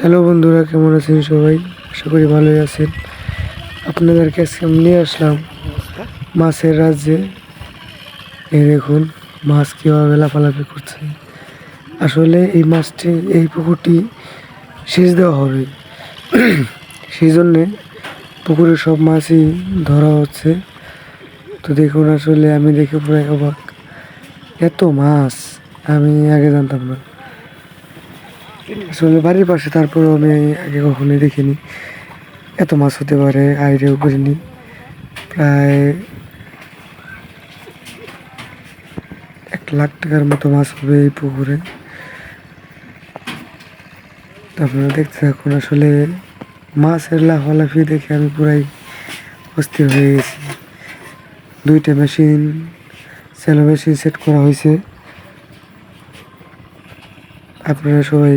Hello বন্ধুরা, কেমন আছেন সবাই? আশা করি ভালোই আছেন। আপনাদেরকে আজকে আমি নিয়ে আসলাম মাছের রাজ্যে। এই দেখুন, মাছ কীভাবে লাফালাফি করছে। আসলে এই মাছটি, এই পুকুরটি সেচ দেওয়া হবে। সেই জন্যে পুকুরের সব মাছই ধরা হচ্ছে। তো দেখুন, আসলে আমি দেখে পুরো অবাক এত মাছ, আমি আগে জানতাম না। আসলে বাড়ির পাশে, তারপরেও আমি আগে কখনোই দেখিনি। এত মাছ হতে পারে, আইডিয়াও করিনি। প্রায় এক লাখ টাকার মতো মাছ হবে এই পুকুরে। তো আপনারা দেখতে থাকুন, আসলে মাছের লাফালাফি দেখে আমি পুরাই অস্থির হয়ে গেছি। দুইটা মেশিন, সেলো মেশিন সেট করা হয়েছে। আপনারা সবাই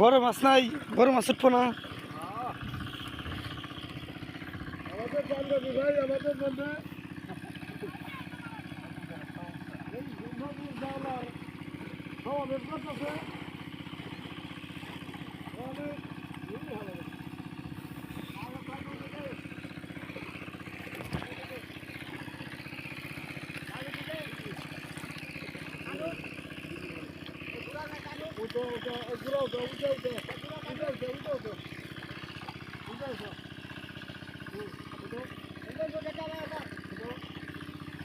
বড় মাছ নাই বড় মাছ উঠবো না আমাদের বান্ধবী ভাই আমাদের বান্ধবী এই বন্ধু জানার সমাবেশ করতেছে। অনেক ভালো Go, go, go, go, go, go, go, go, go, go.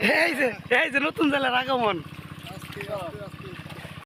এই যে এই যে নতুন জেলার আগমন।